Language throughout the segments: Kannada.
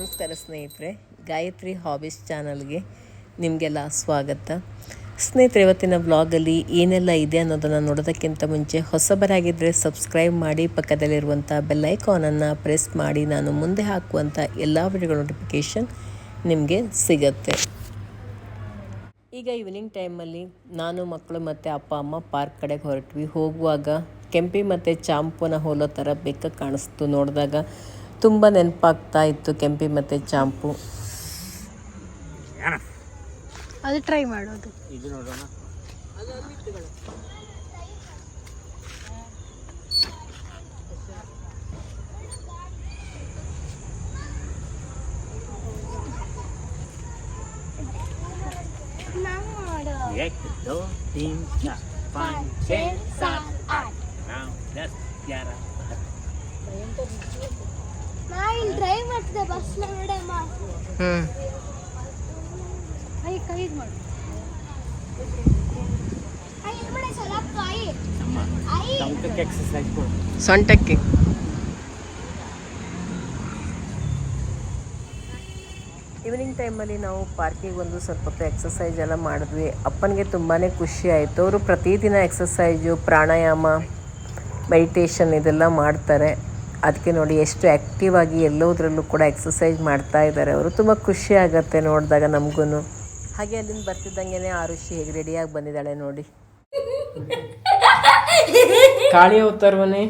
ನಮಸ್ಕಾರ ಸ್ನೇಹಿತರೆ, ಗಾಯತ್ರಿ ಹಾಬೀಸ್ ಚಾನಲ್ಗೆ ನಿಮಗೆಲ್ಲ ಸ್ವಾಗತ. ಸ್ನೇಹಿತರೆ, ಇವತ್ತಿನ ಬ್ಲಾಗಲ್ಲಿ ಏನೆಲ್ಲ ಇದೆ ಅನ್ನೋದನ್ನು ನೋಡೋದಕ್ಕಿಂತ ಮುಂಚೆ ಹೊಸಬರಾಗಿದ್ದರೆ ಸಬ್ಸ್ಕ್ರೈಬ್ ಮಾಡಿ, ಪಕ್ಕದಲ್ಲಿರುವಂಥ ಬೆಲ್ಲೈಕಾನನ್ನು ಪ್ರೆಸ್ ಮಾಡಿ, ನಾನು ಮುಂದೆ ಹಾಕುವಂಥ ಎಲ್ಲ ವಿಡಿಯೋಗಳ ನೋಟಿಫಿಕೇಷನ್ ನಿಮಗೆ ಸಿಗತ್ತೆ. ಈಗ ಈವ್ನಿಂಗ್ ಟೈಮಲ್ಲಿ ನಾನು, ಮಕ್ಕಳು ಮತ್ತು ಅಪ್ಪ, ಅಮ್ಮ ಪಾರ್ಕ್ ಕಡೆಗೆ ಹೊರಟ್ವಿ. ಹೋಗುವಾಗ ಕೆಂಪಿ ಮತ್ತು ಚಾಂಪುನ ಹೋಲೋ ಥರ ಬೆಕ್ಕ ಕಾಣಿಸ್ತು ನೋಡಿದಾಗ. ತುಂಬ ನೆನಪಾಗ್ತಾ ಇತ್ತು ಕೆಂಪಿ ಮತ್ತು ಚಾಂಪು. ಅದು ಟ್ರೈ ಮಾಡೋದು. ಮಾಡ್ತಿದ್ದೆ ಬಸ್ ನೋಡಮ್ಮ ಕೈ ಕೈ ಮಾಡು. ಸೊಂಟಕ್ಕೆ. ಈವ್ನಿಂಗ್ ಟೈಮಲ್ಲಿ ನಾವು ಪಾರ್ಕಿಗೆ ಬಂದು ಸ್ವಲ್ಪ ಹೊತ್ತು ಎಕ್ಸಸೈಜ್ ಎಲ್ಲ ಮಾಡಿದ್ವಿ. ಅಪ್ಪನಿಗೆ ತುಂಬಾ ಖುಷಿ ಆಯಿತು. ಅವರು ಪ್ರತಿದಿನ ಎಕ್ಸಸೈಜು ಪ್ರಾಣಾಯಾಮ ಮೆಡಿಟೇಷನ್ ಇದೆಲ್ಲ ಮಾಡ್ತಾರೆ. ಅದಕ್ಕೆ ನೋಡಿ ಎಷ್ಟು ಆ್ಯಕ್ಟಿವ್ ಆಗಿ ಎಲ್ಲೋದ್ರಲ್ಲೂ ಕೂಡ ಎಕ್ಸಸೈಸ್ ಮಾಡ್ತಾ ಇದ್ದಾರೆ ಅವರು. ತುಂಬ ಖುಷಿ ಆಗುತ್ತೆ ನೋಡಿದಾಗ ನಮಗೂ ಹಾಗೆ ಅಲ್ಲಿಂದ ಬರ್ತಿದ್ದಂಗೆ ಆರುಷಿ ಹೇಗೆ ರೆಡಿಯಾಗಿ ಬಂದಿದ್ದಾಳೆ ನೋಡಿ. ಕಾಳಿಯ ಅವತಾರವನೇ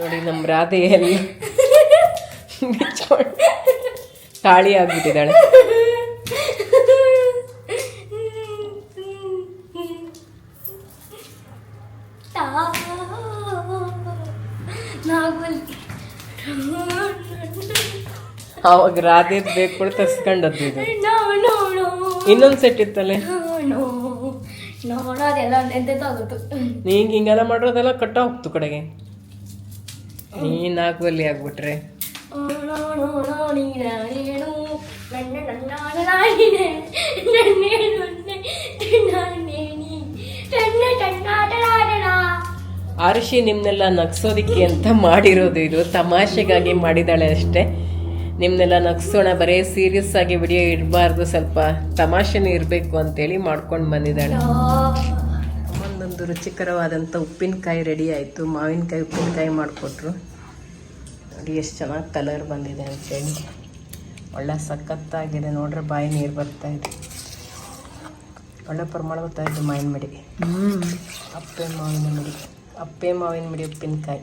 ನೋಡಿ ನಮ್ಮ ರಾಧೆಯಲ್ಲಿ. ಕಾಳಿ ಆಗ್ಬಿಟ್ಟಿದ್ದಾಳೆ. ಅವಾಗ ರಾಧೆ ಬೇಕು ಕೂಡ ತರ್ಸ್ಕೊಂಡದ್ದು ಇದು. ಇನ್ನೊಂದು ಸೆಟ್ ಇತ್ತಲ್ಲೇ? ನೋಡೋದೆಲ್ಲ ಹಿಂಗೆಲ್ಲ ಮಾಡೋದೆಲ್ಲ ಕಟ್ಟ ಹೋಗ್ತು ಕಡೆಗೆ. ನೀನ್ ನಾಲ್ಕುವಲ್ಲಿ ಆಗ್ಬಿಟ್ರೆ. ಆರ್ಷಿ ನಿಮ್ನೆಲ್ಲ ನಗ್ಸೋದಿಕ್ಕೆ ಅಂತ ಮಾಡಿರೋದು ಇದು? ತಮಾಷೆಗಾಗಿ ಮಾಡಿದಾಳೆ ಅಷ್ಟೇ. ನಿಮ್ನೆಲ್ಲ ನಗ್ಸೋಣ ಬರೀ ಸೀರಿಯಸ್ ಆಗಿ ವಿಡಿಯೋ ಇಡಬಾರ್ದು ಸ್ವಲ್ಪ ತಮಾಷೆನೂ ಇರಬೇಕು ಅಂತೇಳಿ ಮಾಡ್ಕೊಂಡು ಬಂದಿದ್ದಾಳೆ. ಒಂದೊಂದು ರುಚಿಕರವಾದಂಥ ಉಪ್ಪಿನಕಾಯಿ ರೆಡಿ ಆಯಿತು. ಮಾವಿನಕಾಯಿ ಉಪ್ಪಿನಕಾಯಿ ಮಾಡಿಕೊಟ್ರು. ನೋಡಿ ಎಷ್ಟು ಚೆನ್ನಾಗಿ ಕಲರ್ ಬಂದಿದೆ ಅಂತೇಳಿ. ಒಳ್ಳೆ ಸಖತ್ತಾಗಿದೆ. ನೋಡ್ರೆ ಬಾಯಿ ನೀರು ಬರ್ತಾ ಇದೆ. ಒಳ್ಳೆ ಪರಿಮಳ ಬರ್ತಾ ಇದ್ದು ಮಾವಿನ ಮಡಿ. ಅಪ್ಪೆ ಮಾವಿನ ಮಡಿ. ಅಪ್ಪೆ ಮಾವಿನ ಮಡಿ ಉಪ್ಪಿನಕಾಯಿ.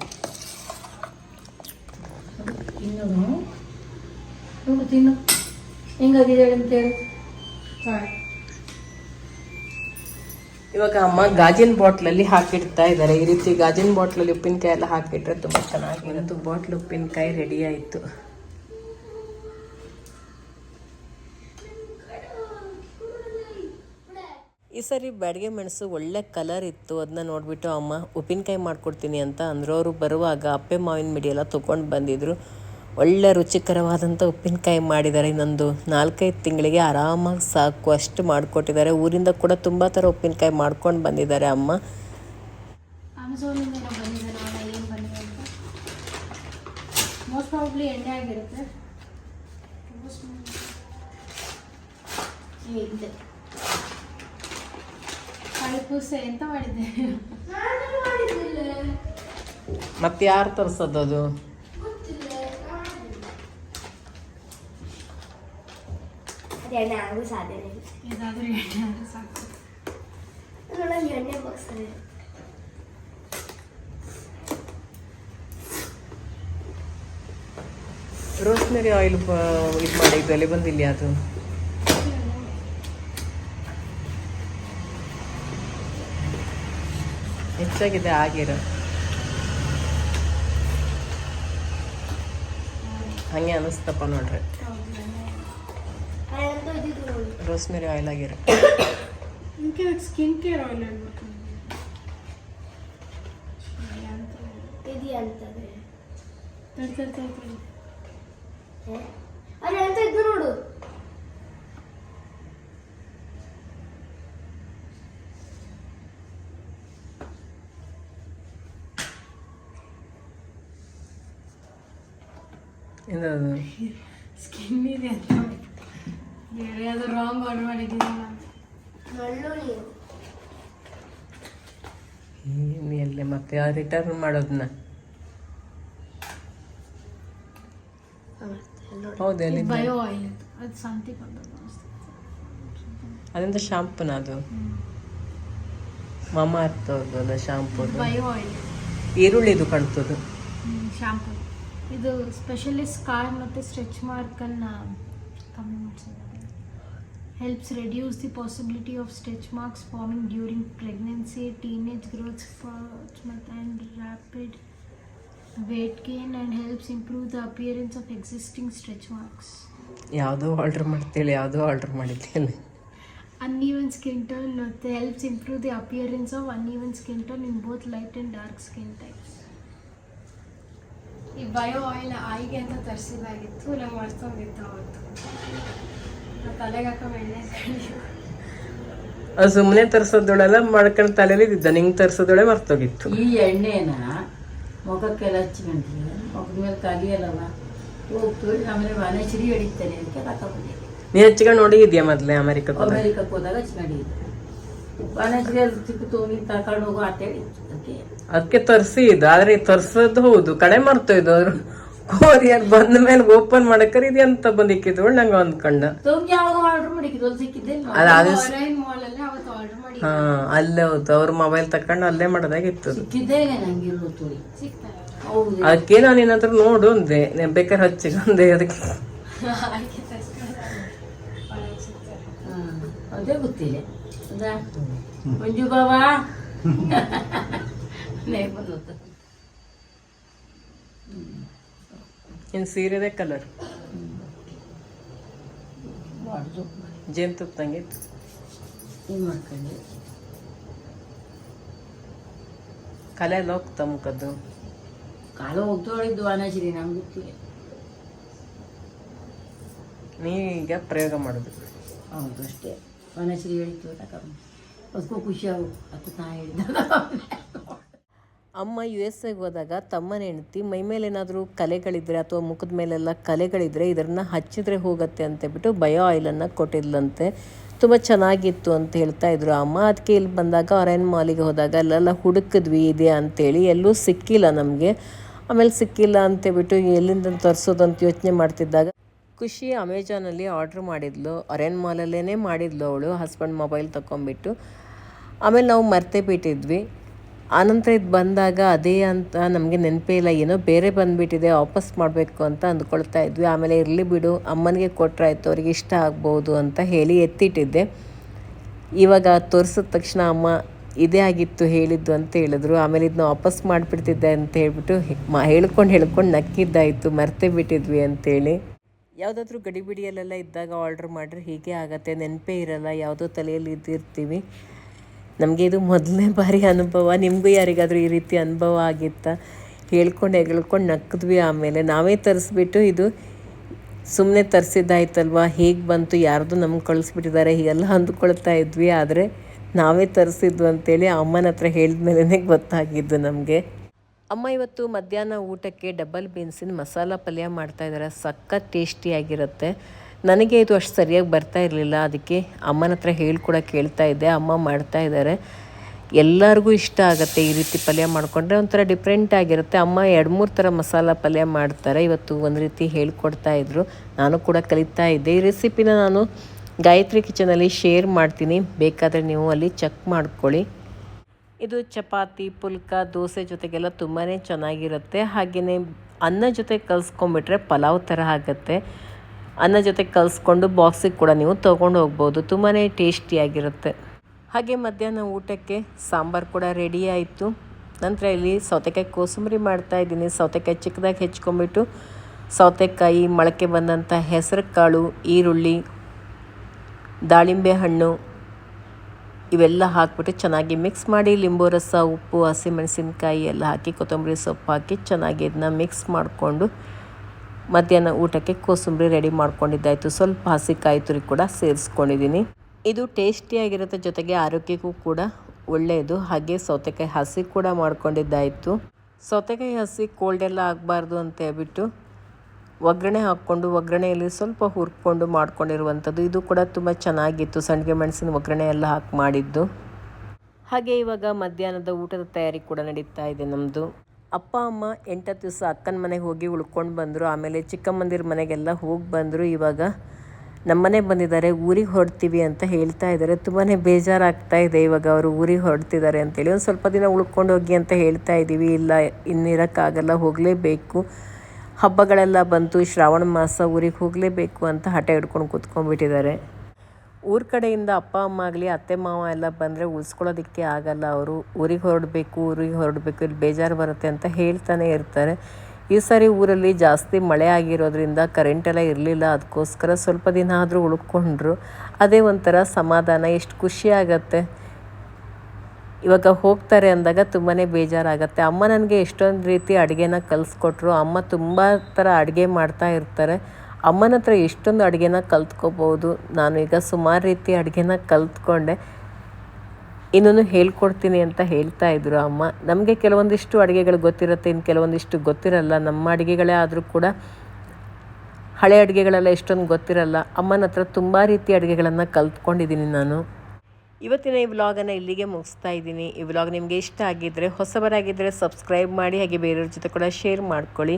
ನೋಡು ತಿನ್ನು. ಹೆಂಗಾಗಿದ್ದಾಳೆ ಅಂತೇಳಿ ಇವಾಗ ಅಮ್ಮ ಗಾಜಿನ ಬಾಟ್ಲಲ್ಲಿ ಹಾಕಿಡ್ತಾ ಇದ್ದಾರೆ. ಈ ರೀತಿ ಗಾಜಿನ ಬಾಟ್ಲಲ್ಲಿ ಉಪ್ಪಿನಕಾಯಿ ಎಲ್ಲ ಹಾಕಿಟ್ರೆ ತುಂಬ ಚೆನ್ನಾಗಿರುತ್ತೆ. ಬಾಟ್ಲ್ ಉಪ್ಪಿನಕಾಯಿ ರೆಡಿ ಆಯಿತು. ಈ ಸರಿ ಬ್ಯಾಡಿಗೆ ಮೆಣಸು ಒಳ್ಳೆ ಕಲರ್ ಇತ್ತು. ಅದನ್ನ ನೋಡಿಬಿಟ್ಟು ಅಮ್ಮ ಉಪ್ಪಿನಕಾಯಿ ಮಾಡ್ಕೊಡ್ತೀನಿ ಅಂತ ಅಂದರು. ಅವರು ಬರುವಾಗ ಅಪ್ಪೆ ಮಾವಿನ ಮಿಡಿ ಎಲ್ಲ ತೊಗೊಂಡು ಬಂದಿದ್ರು. ಒಳ್ಳೆ ರುಚಿಕರವಾದಂಥ ಉಪ್ಪಿನಕಾಯಿ ಮಾಡಿದ್ದಾರೆ. ಇನ್ನೊಂದು ನಾಲ್ಕೈದು ತಿಂಗಳಿಗೆ ಆರಾಮಾಗಿ ಸಾಕು. ಅಷ್ಟು ಮಾಡಿಕೊಟ್ಟಿದ್ದಾರೆ. ಊರಿಂದ ಕೂಡ ತುಂಬ ಥರ ಉಪ್ಪಿನಕಾಯಿ ಮಾಡ್ಕೊಂಡು ಬಂದಿದ್ದಾರೆ ಅಮ್ಮ. ಮೋಸ್ಟ್ ಪ್ರಾಬ್ಲಿ ಎಣ್ಣೆ ಆಗಿರುತ್ತೆ. ಇದೆ. ಎಂತ ಮಾಡಿದ್ದೆ? ಮತ್ತೆ ಯಾರು ತರಿಸೋದು ಅದು? ಎಣ್ಣೆ ಆಗು ಸಾಧ್ಯ ಇದಾದ್ರೂ ಎಣ್ಣೆ ಆದ್ರೆ ಸಾಕು ಅದರೊಳಗೆ ಎಣ್ಣೆ ಬಾಕ್ಸಲ್ಲಿ ರೋಸ್ಮೆರಿ ಆಯಿಲ್ ಇದು ಮಾಡಿ ಬೆಲೆ ಬಂದಿಲ್ಲ ಅದು ಹೆಚ್ಚಾಗಿದೆ ಆಗಿರ ಹಂಗೆ ಅನಿಸ್ತಪ್ಪ ನೋಡ್ರಿ ಅದಂತೂ ಇದ್ದಿದ್ದು ನೋಡಿ ರೋಸ್ಮೆರಿ ಆಯಿಲ್ ಆಗಿರ ಸ್ಕಿನ್ ಕೇರ್ ಆಯಿಲ್ ಇದೆಯಾ ಅಂತಂದ್ರೆ ಅದೇ ಅಂತ ಇದ್ದು ನೋಡು ಇದು ಸ್ಕಿನ್ ಇದೆ ಅದು ರಾಂಗ್ ಆರ್ಡರ್ ಮಾಡಿದ್ದೀನಿ ನಾನು. ಮಳ್ಳು ಏನು ಎಲ್ಲೆ ಮತ್ತೆ ರಿಟರ್ನ್ ಮಾಡೋದನ್ನ ಹೌದು ಅಲ್ಲಿ ಬಯೋ ಆಯಿಲ್ ಅದು. ಅದರಿಂದ ಶಾಂಪೂನ ಅದು? ಮಮ ಹತ್ತೋದು ಅಲ್ಲ ಶಾಂಪೂದು ಬಯೋ ಆಯಿಲ್ ಈರುಳ್ಳಿದು ಕಾಣ್ತದೆ. ಶಾಂಪು ಇದು ಸ್ಪೆಷಲಿ ಸ್ಕಾರ್ ಮತ್ತು ಸ್ಟ್ರೆಚ್ ಮಾರ್ಕನ್ನು ಕಮ್ಮಿ ಮಾಡಿಸಿದ್ದಾರೆ helps reduce the possibility of stretch marks forming during pregnancy teenage growth ಮತ್ತು and rapid weight gain and helps improve the appearance of existing stretch marks ಯಾವುದೋ ಆರ್ಡ್ರ್ ಮಾಡ್ತೇಳಿ ಯಾವುದೋ ಆರ್ಡ್ರ್ ಮಾಡಿದ್ದೇನೆ uneven skin tone ಮತ್ತು helps improve the appearance of uneven skin tone in both light and dark skin types. ಈ ಬಯೋ ಆಯಿಲ್ ಆಯಿಗೆ ಅಂತ ತರಿಸಿದಾಗಿತ್ತು ನಂಗೆ ಮರ್ತೋಗಿತ್ತು ಅವತ್ತು? ಸುಮ್ಮನೆ ತರಿಸೋದೊಳೆಲ್ಲ ಮಾಡ್ಕೊಂಡು ತಲೆಯಲ್ಲಿ ಇದ್ದ ನಿಂಗೆ ತರಿಸೋದೊಳೆ ಮರ್ತೋಗಿತ್ತು. ಈ ಎಣ್ಣೆನ ಮುಖಕ್ಕೆಲ್ಲ ಹಚ್ಕೊಂಡ್ರಿ ಮುಖದ ಮೇಲೆ ತಲೆಯಲ್ಲವ? ಹೋಗ್ತೀವಿ ಆಮೇಲೆ ಮನೆ ಚಿರಿ ಹಿಡಿತೇನೆ ಅದಕ್ಕೆ ತಗೊಂಡೆ ನೀ ಹಚ್ಕೊಂಡು ನೋಡಿದ್ಯಾ ಮೊದಲೇ ಅಮೆರಿಕಕ್ಕೆ ಅಮೆರಿಕಕ್ಕೆ ಹೋದಾಗ ಹಚ್ಕೊಂಡಿದ್ದೆ ನೀನು ಅಂತ ಅದಕ್ಕೆ. ತರಿಸಿ ಇದು ಆದ್ರೆ ತರ್ಸೋದು ಹೌದು. ಕಡೆ ಮರ್ತೋಯ್ದು ಅವ್ರು ಕೊರಿಯರ್ ಬಂದ ಮೇಲೆ ಓಪನ್ ಮಾಡಕ್ಕರಿ ಇದು ಅಂತ ಬಂದಿಕ್ಕಿದ್ರು ನಂಗೆ ಒಂದ್ ಕಂಡ ಅಲ್ಲಿ ಸಿಕ್ಕಿದ್ದೆ ಅದು ಅದು ಆನ್ಲೈನ್ ಮಾಲಲ್ಲಿ ಅವತ್ತು ಆರ್ಡರ್ ಮಾಡಿ ಹಾ ಅಲ್ಲೇ ಹೌದು ಅವ್ರ ಮೊಬೈಲ್ ತಕೊಂಡು ಅಲ್ಲೇ ಮಾಡದಾಗಿತ್ತು. ಅದಕ್ಕೆ ನಾನು ಏನಾದ್ರು ನೋಡು ಅಂದೆ. ಬೇಕಾದ್ರೆ ಹಚ್ಚಿಕೊಂಡೆ ಅದಕ್ಕೆ. ಅದೇ ಗೊತ್ತಿಲ್ಲ? ಮಂಜು ಬಾಬಾ ನೇ ಇನ್ ಸೀರೆದೇ ಕಲರ್ ಬಾಡ್ದು ಜೇನುತುಪ್ಪದಂಗಿತ್ತು ಹಿಂಗೆ ಮಾಡ್ಕೊಂಡು. ಕಲೆ ಎಲ್ಲ ಹೋಗ್ತಾ ಮುಖದ್ದು ಕಾಲು ಹೋಗ್ತೊಳಿದ್ದು ಅನಚಿರಿ ನಮ್ಗೆ ಗೊತ್ತಿಲ್ಲ. ನೀ ಈಗ ಪ್ರಯೋಗ ಮಾಡೋದು. ಹೌದು ಅಷ್ಟೇ. ವನಶ್ರೀ ಹೇಳಿತ್ತು ತಗೊಂಡು ಅದಕ್ಕೂ ಖುಷಿ ಆಗು ಅದು ನಾ ಹೇಳಿದ ಅಮ್ಮ ಯು ಎಸ್ ಎಗೆ ಹೋದಾಗ ತಮ್ಮನ ಹೆಂಡತಿ ಮೈ ಮೇಲೆ ಏನಾದರೂ ಕಲೆಗಳಿದ್ರೆ ಅಥವಾ ಮುಖದ ಮೇಲೆಲ್ಲ ಕಲೆಗಳಿದ್ರೆ ಇದನ್ನ ಹಚ್ಚಿದ್ರೆ ಹೋಗುತ್ತೆ ಅಂತೇಳ್ಬಿಟ್ಟು ಬಯೋ ಆಯಿಲನ್ನು ಕೊಟ್ಟಿದ್ಲಂತೆ. ತುಂಬ ಚೆನ್ನಾಗಿತ್ತು ಅಂತ ಹೇಳ್ತಾ ಇದ್ರು ಅಮ್ಮ. ಅದಕ್ಕೆ ಇಲ್ಲಿ ಬಂದಾಗ ಅರೇನ್ ಮಾಲಿಗೆ ಹೋದಾಗ ಅಲ್ಲೆಲ್ಲ ಹುಡುಕಿದ್ವಿ, ಇದೆ ಅಂತೇಳಿ ಎಲ್ಲೂ ಸಿಕ್ಕಿಲ್ಲ ನಮಗೆ. ಆಮೇಲೆ ಸಿಕ್ಕಿಲ್ಲ ಅಂತೇಳ್ಬಿಟ್ಟು ಎಲ್ಲಿಂದ ತರಿಸೋದಂತ ಅಂತ ಯೋಚನೆ ಮಾಡ್ತಿದ್ದಾಗ ಖುಷಿ ಅಮೆಜಾನಲ್ಲಿ ಆರ್ಡ್ರ್ ಮಾಡಿದ್ಲು. ಅರೇನ್ ಮಾಲಲ್ಲೇ ಮಾಡಿದ್ಲು ಅವಳು. ಹಸ್ಬೆಂಡ್ ಮೊಬೈಲ್ ತೊಗೊಂಬಿಟ್ಟು ಆಮೇಲೆ ನಾವು ಮರ್ತೇ ಬಿಟ್ಟಿದ್ವಿ. ಆನಂತರ ಇದು ಬಂದಾಗ ಅದೇ ಅಂತ ನಮಗೆ ನೆನಪೇ ಇಲ್ಲ, ಏನೋ ಬೇರೆ ಬಂದುಬಿಟ್ಟಿದೆ, ವಾಪಸ್ ಮಾಡಬೇಕು ಅಂತ ಅಂದ್ಕೊಳ್ತಾ ಇದ್ವಿ. ಆಮೇಲೆ ಇರಲಿ ಬಿಡು, ಅಮ್ಮನಿಗೆ ಕೊಟ್ಟರಾಯ್ತು ಅವ್ರಿಗೆ ಇಷ್ಟ ಆಗ್ಬೋದು ಅಂತ ಹೇಳಿ ಎತ್ತಿಟ್ಟಿದ್ದೆ. ಇವಾಗ ತೋರಿಸಿದ ತಕ್ಷಣ ಅಮ್ಮ ಇದೇ ಆಗಿತ್ತು ಹೇಳಿದ್ದು ಅಂತ ಹೇಳಿದ್ರು. ಆಮೇಲೆ ಇದನ್ನ ವಾಪಸ್ ಮಾಡಿಬಿಡ್ತಿದ್ದೆ ಅಂತ ಹೇಳ್ಬಿಟ್ಟು ಮಾ, ಹೇಳ್ಕೊಂಡು ಹೇಳ್ಕೊಂಡು ನಕ್ಕಿದ್ದಾಯಿತು, ಮರ್ತೇ ಬಿಟ್ಟಿದ್ವಿ ಅಂತೇಳಿ ಯಾವುದಾದ್ರೂ ಗಡಿಬಿಡಿಯಲ್ಲೆಲ್ಲ ಇದ್ದಾಗ ಆರ್ಡ್ರ್ ಮಾಡ್ರೆ ಹೀಗೆ ಆಗತ್ತೆ, ನೆನಪೇ ಇರಲ್ಲ, ಯಾವುದೋ ತಲೆಯಲ್ಲಿ ಇದ್ದಿರ್ತೀವಿ. ನಮಗೆ ಇದು ಮೊದಲನೇ ಬಾರಿ ಅನುಭವ, ನಿಮಗೂ ಯಾರಿಗಾದರೂ ಈ ರೀತಿ ಅನುಭವ ಆಗಿತ್ತಾ? ಹೇಳ್ಕೊಂಡು ಹೆಗಳ್ಕೊಂಡು ನಕ್ಕಿದ್ವಿ ಆಮೇಲೆ. ನಾವೇ ತರಿಸ್ಬಿಟ್ಟು ಇದು ಸುಮ್ಮನೆ ತರಿಸಿದ್ದಾಯ್ತಲ್ವಾ? ಹೇಗೆ ಬಂತು? ಯಾರ್ದು ನಮ್ಗೆ ಕಳಿಸ್ಬಿಟ್ಟಿದ್ದಾರೆ ಹೀಗೆಲ್ಲ ಅಂದ್ಕೊಳ್ತಾ ಇದ್ವಿ. ಆದರೆ ನಾವೇ ತರಿಸಿದ್ವು ಅಂತೇಳಿ ಅಮ್ಮನ ಹತ್ರ ಹೇಳಿದ್ಮೇಲೆ ಗೊತ್ತಾಗಿದ್ದು ನಮಗೆ. ಅಮ್ಮ ಇವತ್ತು ಮಧ್ಯಾಹ್ನ ಊಟಕ್ಕೆ ಡಬಲ್ ಬೀನ್ಸಿನ ಮಸಾಲ ಪಲ್ಯ ಮಾಡ್ತಾಯಿದ್ದಾರೆ ಸಖತ್ ಟೇಸ್ಟಿಯಾಗಿರುತ್ತೆ. ನನಗೆ ಇದು ಅಷ್ಟು ಸರಿಯಾಗಿ ಬರ್ತಾ ಇರಲಿಲ್ಲ. ಅದಕ್ಕೆ ಅಮ್ಮನ ಹತ್ರ ಹೇಳ್ಕೊಡ ಕೇಳ್ತಾ ಇದ್ದೆ. ಅಮ್ಮ ಮಾಡ್ತಾ ಇದ್ದಾರೆ. ಎಲ್ಲರಿಗೂ ಇಷ್ಟ ಆಗುತ್ತೆ ಈ ರೀತಿ ಪಲ್ಯ ಮಾಡಿಕೊಂಡ್ರೆ. ಒಂಥರ ಡಿಫ್ರೆಂಟ್ ಆಗಿರುತ್ತೆ. ಅಮ್ಮ ಎರಡು ಮೂರು ಥರ ಮಸಾಲ ಪಲ್ಯ ಮಾಡ್ತಾರೆ. ಇವತ್ತು ಒಂದು ರೀತಿ ಹೇಳ್ಕೊಡ್ತಾ ಇದ್ರು. ನಾನು ಕೂಡ ಕಲಿತಾ ಇದ್ದೆ. ಈ ರೆಸಿಪಿನ ನಾನು ಗಾಯತ್ರಿ ಕಿಚನಲ್ಲಿ ಶೇರ್ ಮಾಡ್ತೀನಿ. ಬೇಕಾದರೆ ನೀವು ಅಲ್ಲಿ ಚೆಕ್ ಮಾಡ್ಕೊಳ್ಳಿ. ಇದು ಚಪಾತಿ, ಪುಲ್ಕ, ದೋಸೆ ಜೊತೆಗೆಲ್ಲ ತುಂಬಾ ಚೆನ್ನಾಗಿರುತ್ತೆ. ಹಾಗೆಯೇ ಅನ್ನ ಜೊತೆ ಕಲಿಸ್ಕೊಂಬಿಟ್ರೆ ಪಲಾವ್ ಥರ ಆಗುತ್ತೆ. ಅನ್ನ ಜೊತೆ ಕಲಿಸ್ಕೊಂಡು ಬಾಕ್ಸಿಗೆ ಕೂಡ ನೀವು ತೊಗೊಂಡು ಹೋಗ್ಬೋದು. ತುಂಬಾ ಟೇಸ್ಟಿಯಾಗಿರುತ್ತೆ. ಹಾಗೆ ಮಧ್ಯಾಹ್ನ ಊಟಕ್ಕೆ ಸಾಂಬಾರು ಕೂಡ ರೆಡಿ ಆಯಿತು. ನಂತರ ಇಲ್ಲಿ ಸೌತೆಕಾಯಿ ಕೋಸಂಬರಿ ಮಾಡ್ತಾ ಇದ್ದೀನಿ. ಸೌತೆಕಾಯಿ ಚಿಕ್ಕದಾಗಿ ಹೆಚ್ಕೊಂಬಿಟ್ಟು ಸೌತೆಕಾಯಿ, ಮೊಳಕೆ ಬಂದಂಥ ಹೆಸರು ಕಾಳು ಈರುಳ್ಳಿ, ದಾಳಿಂಬೆ ಹಣ್ಣು ಇವೆಲ್ಲ ಹಾಕ್ಬಿಟ್ಟು ಚೆನ್ನಾಗಿ ಮಿಕ್ಸ್ ಮಾಡಿ ಲಿಂಬು ರಸ, ಉಪ್ಪು, ಹಸಿಮೆಣಸಿನ್ಕಾಯಿ ಎಲ್ಲ ಹಾಕಿ, ಕೊತ್ತಂಬರಿ ಸೊಪ್ಪು ಹಾಕಿ ಚೆನ್ನಾಗಿ ಇದನ್ನ ಮಿಕ್ಸ್ ಮಾಡಿಕೊಂಡು ಮಧ್ಯಾಹ್ನ ಊಟಕ್ಕೆ ಕೋಸಂಬರಿ ರೆಡಿ ಮಾಡ್ಕೊಂಡಿದ್ದಾಯಿತು. ಸ್ವಲ್ಪ ಹಸಿಕಾಯಿ ತುರಿ ಕೂಡ ಸೇರಿಸ್ಕೊಂಡಿದ್ದೀನಿ. ಇದು ಟೇಸ್ಟಿಯಾಗಿರುತ್ತೆ ಜೊತೆಗೆ ಆರೋಗ್ಯಕ್ಕೂ ಕೂಡ ಒಳ್ಳೆಯದು. ಹಾಗೆ ಸೌತೆಕಾಯಿ ಹಸಿ ಕೂಡ ಮಾಡ್ಕೊಂಡಿದ್ದಾಯಿತು. ಸೌತೆಕಾಯಿ ಹಸಿ ಕೋಲ್ಡ್ ಎಲ್ಲ ಆಗಬಾರ್ದು ಅಂತ ಹೇಳ್ಬಿಟ್ಟು ಒಗ್ಗರಣೆ ಹಾಕ್ಕೊಂಡು ಒಗ್ಗರಣೆಯಲ್ಲಿ ಸ್ವಲ್ಪ ಹುರ್ಕೊಂಡು ಮಾಡ್ಕೊಂಡಿರುವಂಥದ್ದು. ಇದು ಕೂಡ ತುಂಬ ಚೆನ್ನಾಗಿತ್ತು. ಸಂಡಿಗೆ ಮೆಣಸಿನ ಒಗ್ಗರಣೆ ಎಲ್ಲ ಹಾಕಿ ಮಾಡಿದ್ದು. ಹಾಗೆ ಇವಾಗ ಮಧ್ಯಾಹ್ನದ ಊಟದ ತಯಾರಿ ಕೂಡ ನಡೀತಾ ಇದೆ ನಮ್ಮದು ಅಪ್ಪ, ಅಮ್ಮ, ಎಂಟತ್ತು ದಿವಸ ಅಕ್ಕನ ಮನೆಗೆ ಹೋಗಿ ಉಳ್ಕೊಂಡು ಬಂದರು. ಆಮೇಲೆ ಚಿಕ್ಕಮ್ಮಂದಿರ ಮನೆಗೆಲ್ಲ ಹೋಗಿ ಬಂದರು. ಇವಾಗ ನಮ್ಮನೆ ಬಂದಿದ್ದಾರೆ, ಊರಿಗೆ ಹೊರಡ್ತೀವಿ ಅಂತ ಹೇಳ್ತಾ ಇದ್ದಾರೆ. ತುಂಬಾ ಬೇಜಾರಾಗ್ತಾ ಇದೆ ಇವಾಗ ಅವರು ಊರಿಗೆ ಹೊರಡ್ತಿದ್ದಾರೆ ಅಂತೇಳಿ. ಒಂದು ಸ್ವಲ್ಪ ದಿನ ಉಳ್ಕೊಂಡು ಹೋಗಿ ಅಂತ ಹೇಳ್ತಾ ಇದ್ದೀವಿ. ಇಲ್ಲ ಇನ್ನಿರೋಕ್ಕಾಗಲ್ಲ ಹೋಗಲೇಬೇಕು. ಹಬ್ಬಗಳೆಲ್ಲ ಬಂತು, ಶ್ರಾವಣ ಮಾಸ ಊರಿಗೆ ಹೋಗಲೇಬೇಕು ಅಂತ ಹಠ ಹಿಡ್ಕೊಂಡು ಕೂತ್ಕೊಂಡ್ಬಿಟ್ಟಿದ್ದಾರೆ. ಊರ ಕಡೆಯಿಂದ ಅಪ್ಪ, ಅಮ್ಮ ಆಗಲಿ, ಅತ್ತೆ, ಮಾವ ಎಲ್ಲ ಬಂದರೆ ಉಳಿಸ್ಕೊಳ್ಳೋದಕ್ಕೆ ಆಗಲ್ಲ ಅವರು. ಊರಿಗೆ ಹೊರಡಬೇಕು ಊರಿಗೆ ಹೊರಡಬೇಕು, ಇಲ್ಲಿ ಬೇಜಾರು ಬರುತ್ತೆ ಅಂತ ಹೇಳ್ತಾನೆ ಇರ್ತಾರೆ. ಈ ಸಾರಿ ಊರಲ್ಲಿ ಜಾಸ್ತಿ ಮಳೆ ಆಗಿರೋದ್ರಿಂದ ಕರೆಂಟ್ ಎಲ್ಲ ಇರಲಿಲ್ಲ. ಅದಕ್ಕೋಸ್ಕರ ಸ್ವಲ್ಪ ದಿನ ಆದರೂ ಉಳ್ಕೊಂಡ್ರು. ಅದೇ ಒಂಥರ ಸಮಾಧಾನ ಎಷ್ಟು ಖುಷಿ ಆಗತ್ತೆ. ಇವಾಗ ಹೋಗ್ತಾರೆ ಅಂದಾಗ ತುಂಬಾ ಬೇಜಾರಾಗತ್ತೆ. ಅಮ್ಮ ನನಗೆ ಎಷ್ಟೊಂದು ರೀತಿ ಅಡುಗೆನ ಕಲಿಸ್ಕೊಟ್ರು. ಅಮ್ಮ ತುಂಬ ಥರ ಅಡುಗೆ ಮಾಡ್ತಾ ಇರ್ತಾರೆ. ಅಮ್ಮನ ಹತ್ರ ಎಷ್ಟೊಂದು ಅಡುಗೆನ ಕಲ್ತ್ಕೋಬೋದು. ನಾನು ಈಗ ಸುಮಾರು ರೀತಿ ಅಡುಗೆನ ಕಲ್ತ್ಕೊಂಡೆ. ಇನ್ನೂ ಹೇಳ್ಕೊಡ್ತೀನಿ ಅಂತ ಹೇಳ್ತಾ ಇದ್ರು ಅಮ್ಮ. ನಮಗೆ ಕೆಲವೊಂದಿಷ್ಟು ಅಡುಗೆಗಳು ಗೊತ್ತಿರುತ್ತೆ ಇನ್ನು ಕೆಲವೊಂದಿಷ್ಟು ಗೊತ್ತಿರಲ್ಲ. ನಮ್ಮ ಅಡುಗೆಗಳೇ ಆದರೂ ಕೂಡ ಹಳೆ ಅಡುಗೆಗಳೆಲ್ಲ ಎಷ್ಟೊಂದು ಗೊತ್ತಿರಲ್ಲ. ಅಮ್ಮನ ಹತ್ರ ತುಂಬ ರೀತಿ ಅಡುಗೆಗಳನ್ನು ಕಲ್ತ್ಕೊಂಡಿದ್ದೀನಿ ನಾನು. ಇವತ್ತಿನ ಈ ವ್ಲಾಗನ್ನು ಇಲ್ಲಿಗೆ ಮುಗಿಸ್ತಾ ಇದ್ದೀನಿ. ಈ ವ್ಲಾಗ್ ನಿಮಗೆ ಇಷ್ಟ ಆಗಿದ್ದರೆ ಹೊಸಬರಾಗಿದ್ದರೆ ಸಬ್ಸ್ಕ್ರೈಬ್ ಮಾಡಿ, ಹಾಗೆ ಬೇರೆಯವ್ರ ಜೊತೆ ಕೂಡ ಶೇರ್ ಮಾಡ್ಕೊಳ್ಳಿ.